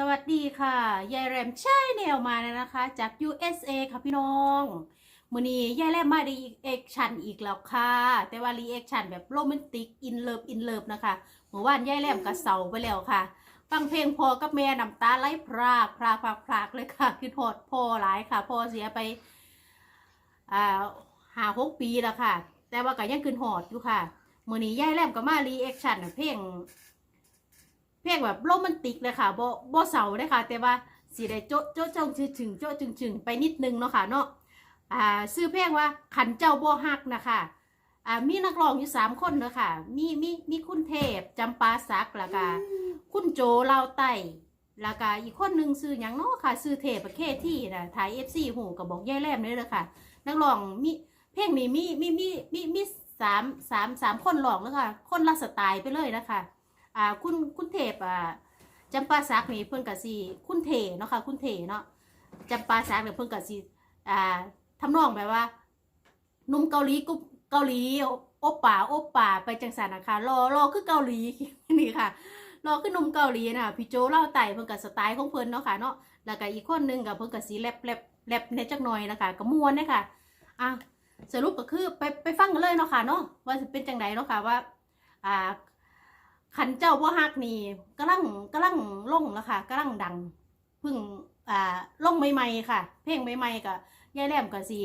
สวัสดีค่ะ ยายแรมใช่แนวมาแล้วนะคะ จาก USA ค่ะพี่น้องมือนี้ยายแรมมาดีเอ็กชันอีกแล้วค่ะ แต่ว่ารีแอคชั่นแบบโรแมนติก อินเลิฟอินเลิฟนะคะเมื่อวานยายแรมก็เศร้าไปแล้วค่ะ ฟังเพลงพอกับแม่น้ำตาไหลพรากพรากพรากพรากเลยค่ะ คือโทษพ่อหลายค่ะพ่อเสียไปอ่าหาหกปีแล้วค่ะ แต่ว่าก็ยังคืนหอดอยู่ค่ะมือนี้ยายแรมก็มารีแอคชั่นเพลง เพลงแบบโรแมนติกเลยค่ะบ่บ่เศร้าเลยค่ะ แต่ว่าสีได้โจ๊ะโจ๊ะจงชึงชึงโจ๊ะจึงชึงไปนิดนึงเนาะค่ะเนาะอ่าชื่อเพลงว่าขันเจ้าโบ่ฮักนะคะอ่ามีนักร้องอยู่สามคนเนาะค่ะ มีมีมีคุณเทพจำปาสักแล้วก็คุณโจเลาวไตแล้วก็อีกคนหนึ่งชื่อหยังเนาะค่ะชื่อเทพประเคที่นะถ่ายเอฟซีหูกับบอกย่แรมเลยเลยค่ะ นักร้องมีเพลงนี้มีมีมีมีมีสามสามสามคนร้องแล้วค่ะ คนละสไตล์ไปเลยนะคะ อ่าคุณคุณเทพอ่าจำปาสักนี่เพิ่นกะสิคุณเทเนาะค่ะคุณเทเนาะจำปาสักเนี่ยเพิ่นกะสิอ่าทำนองแบบว่านุ่มเกาหลีกุเกาหลีโอปป่าโอปป่าไปจังสันนะคะรอรอคือเกาหลีนี่ค่ะรอคือนุ่มเกาหลีนะพี่โจเล่าไต่เพิ่นกะสไตล์ของเพิ่นเนาะค่ะเนาะแล้วก็อีกคนหนึงกับเพิ่นกะสิแรปแรปแรปในจักหน่อยนะคะก็ม่วนเด้ค่ะอะสรุปก็คือไปไปฟังกันเลยเนาะค่ะเนาะว่าเป็นจังไดเนาะค่ะว่าอ่า ขันเจ้าบ่ฮักนี่กำลังกำลังลงแล้วค่ะกำลังดังเพิ่งอ่าลงใหม่ๆค่ะ เพลงใหม่ๆก็ยายแหลมก็สิ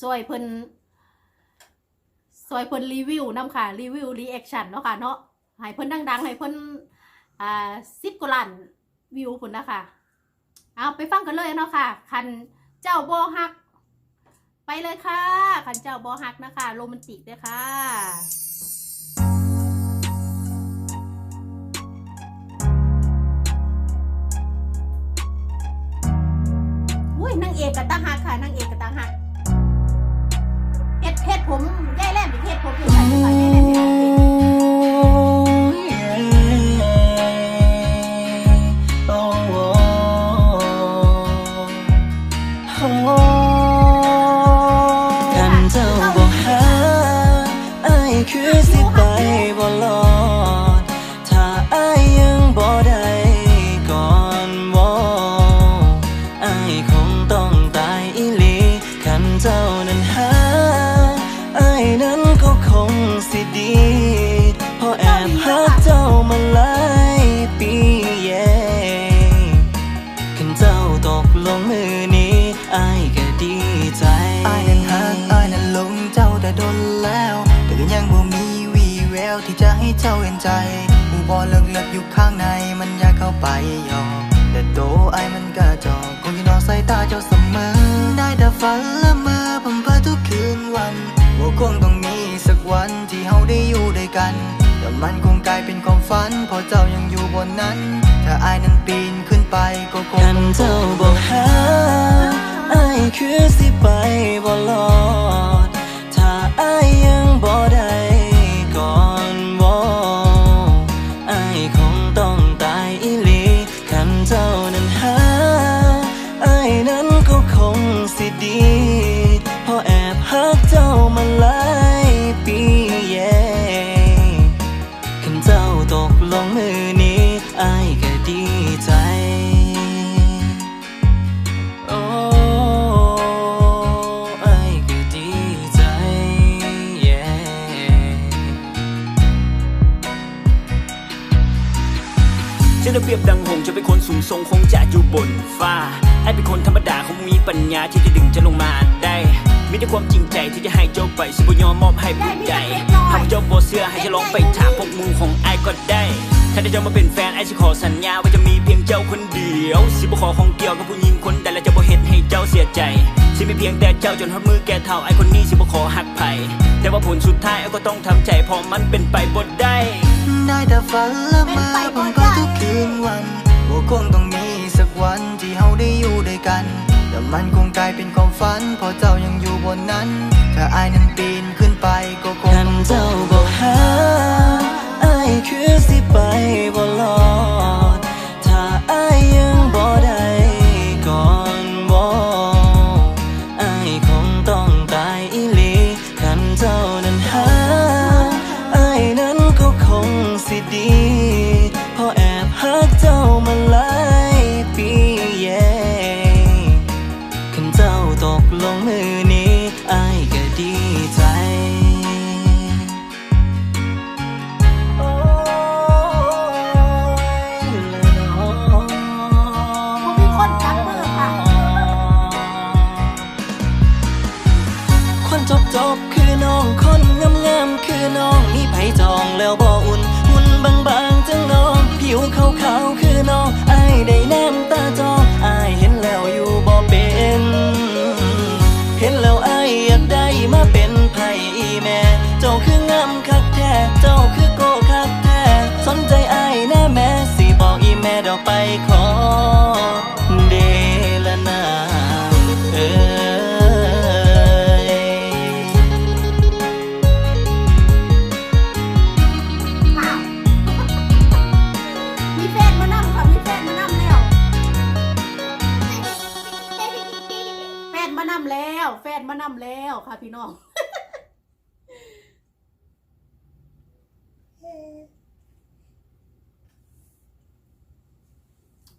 ซอยเพิ่นซอยเพิ่นรีวิวนำค่ะ รีวิวรีแอคชั่นเนาะค่ะเนาะให้เพิ่นดังๆให้เพิ่นอ่าสิบกว่าล้านวิวพุ่นนะคะเอาไปฟังกันเลยเนาะค่ะ คันเจ้าบ่ฮัก ไปเลยค่ะ คันเจ้าบ่ฮักนะคะ โรแมนติกเด้อค่ะ กกับตาหักค่ะนางเอกกับตาหัก เจ้ามาหลายปีแย่ขันเจ้าตกลงมือนี้อายก็ดีใจอายนั้นหักอายนั้นหลงเจ้าแต่โดนแล้ว แต่ก็ยังบ่มีวีแววที่จะให้เจ้าเห็นใจหูบอเลิกเลิกๆอยู่ข้างในมันอยากเข้าไปยอมแต่โตไอมันก็จอกคงอยู่นอกสายตาเจ้าเสมอ ได้แต่ฝันละเมอผมเพ้อทุกคืนวันว่าคงต้องมีสักวันที่เฮาได้อยู่ด้วยกัน แต่มันคงายเป็นความฝันพราะเจ้ายังอยู่บนนั้น ถ้าอายนั้นปีนขึ้นไปก็คงกันเจ้าบอกหาอายคือสิไปบ่รอ ฉันระเบียบดังหงจะเป็นคนสูงทรงคงจะอยู่บนฟ้า ไอ้เป็นคนธรรมดาคงมีปัญญาที่จะดึงจะลงมาได้ มีแต่ความจริงใจที่จะให้เจ้าไปสิบยอมมอบให้ผู้ใดหากเจ้าโบเสื้อให้จะลองไปถามพวกหมูของไอ้ก็ได้ ถ้าได้เจ้ามาเป็นแฟนไอ้สิขอสัญญาว่าจะมีเพียงเจ้าคนเดียว สิบขอของเกี่ยวกับผู้หญิงคนใดและจะบ่เฮ็ดให้เจ้าเสียใจ สิมีเพียงแต่เจ้าจนทอดมือแก่เท่าไอ้คนนี้สิบขอหักไผแต่ว่าผลสุดท้ายไอ้ก็ต้องทำใจเพราะมันเป็นไปบ่ได้ ได้แต่ฝันละเมอผมก็ทุกคืนวันว่าคงต้องมีสักวันที่เฮาได้อยู่ด้วยกันแต่มันคงกลายเป็นความฝันเพราะเจ้ายังอยู่บนนั้น ถ้าอายนั้นปีนขึ้นไปก็คงต้องเจ้า สิดี พอแอบหักเจ้ามาหลายปีเย่ขันเจ้าตกลงมือนี้อายก็ดีใจจบจบคือน้องคนงามงามคือน้องมีไผจองแล้วบ่อุ่น 靠 นมานำแล้วค่ะพี่น้อง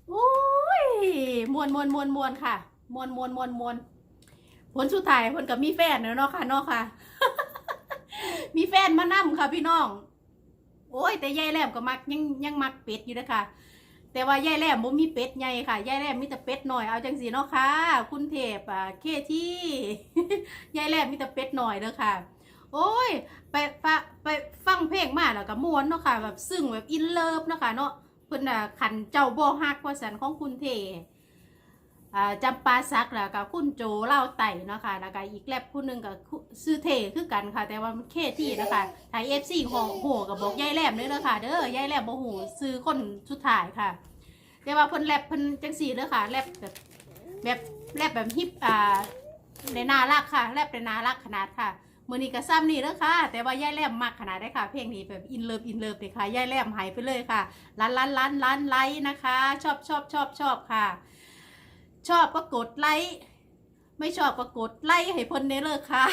โอ้ยมวนมวนมวนมวนค่ะมวนมวนมวนมวนผลสุดท้ายผลกับมีแฟนเนาะค่ะเนาะค่ะ มีแฟนมานำค่ะพี่น้อง โอ้ยแต่ยายแหลมก็มักยังยังมักเป็ดอยู่นะคะ แต่ว่ายายแหลมบ่มีเป็ดใหญ่ค่ะยายแหลมมีแต่เป็ดหน่อยเอาจังสีเนาะค่ะ คุณเทพอะเคที่ยายแหลมมีแต่เป็ดหน่อยเด้อค่ะ โอ้ย ไปฟะไปฟังเพลงมาแล้วก็ม่วนเนาะค่ะ แบบซึ้งแบบอินเลิฟเนาะค่ะเนาะเพิ่นน่ะขันเจ้าบ่ฮักว่าสันของคุณเทพ จำปาซักแล้วก็คุณโจเล่าไต่เนาะค่ะแล้วก็อีกแลบผู้หนึ่งก็คุซื้อเทคือกันค่ะ แต่ว่ามันเคที่นะคะไทย FC ของโหก็บบอกยายแลมเด้อเด้อค่ะเด้อยายแลมบ่ฮู้ซื้อคนสุดท้ายค่ะ แต่ว่าเพิ่นแลบเพิ่นจังซี่เด้อค่ะแลบแบบแบบแลบแบบฮิปอ่าในนารักค่ะแลบในนารักขนาดค่ะมือนี้ก็ซ้ำนี่เด้อค่ะ แต่ว่ายายแลมมักขนาดได้ค่ะ เพลงนี้แบบอินเลิฟอินเลิฟเลยค่ะยายแลมหายไปเลยค่ะล้านล้านล้านล้านไลค์นะคะ ชอบชอบชอบชอบค่ะ ชอบก็กดไลค์ไม่ชอบก็กดไลค์ให้เพิ่นเด้อเลยค่ะ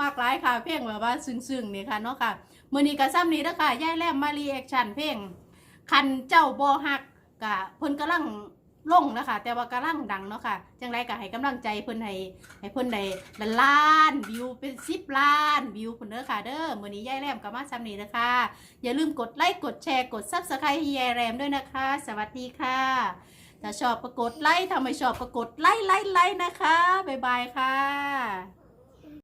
มากหลายค่ะเพลงแบบว่าซึ้งๆนี่ค่ะเนาะค่ะมือนี้ก็ซ้ำนี้เด้อค่ะยายแลมมารีแอคชั่นเพลงคันเจ้าบ่ฮักกะเพิ่นกำลังลงนะคะแต่ว่ากำลังดังเนาะค่ะจังไรก็ให้กำลังใจเพิ่นให้ให้เพิ่นได้ล้านวิวเป็น10ล้านวิวเพิ่นเด้อค่ะเด้อมื้อนี้ยายแรมก็มาซ้ำนี้นะคะ อย่าลืมกดไลค์กดแชร์กด Subscribe ให้ยายแรมด้วยนะคะ สวัสดีค่ะ ถ้าชอบก็กดไลค์ถ้าไม่ชอบก็กดไลค์ไลค์ไลค์นะคะบ๊ายบายค่ะ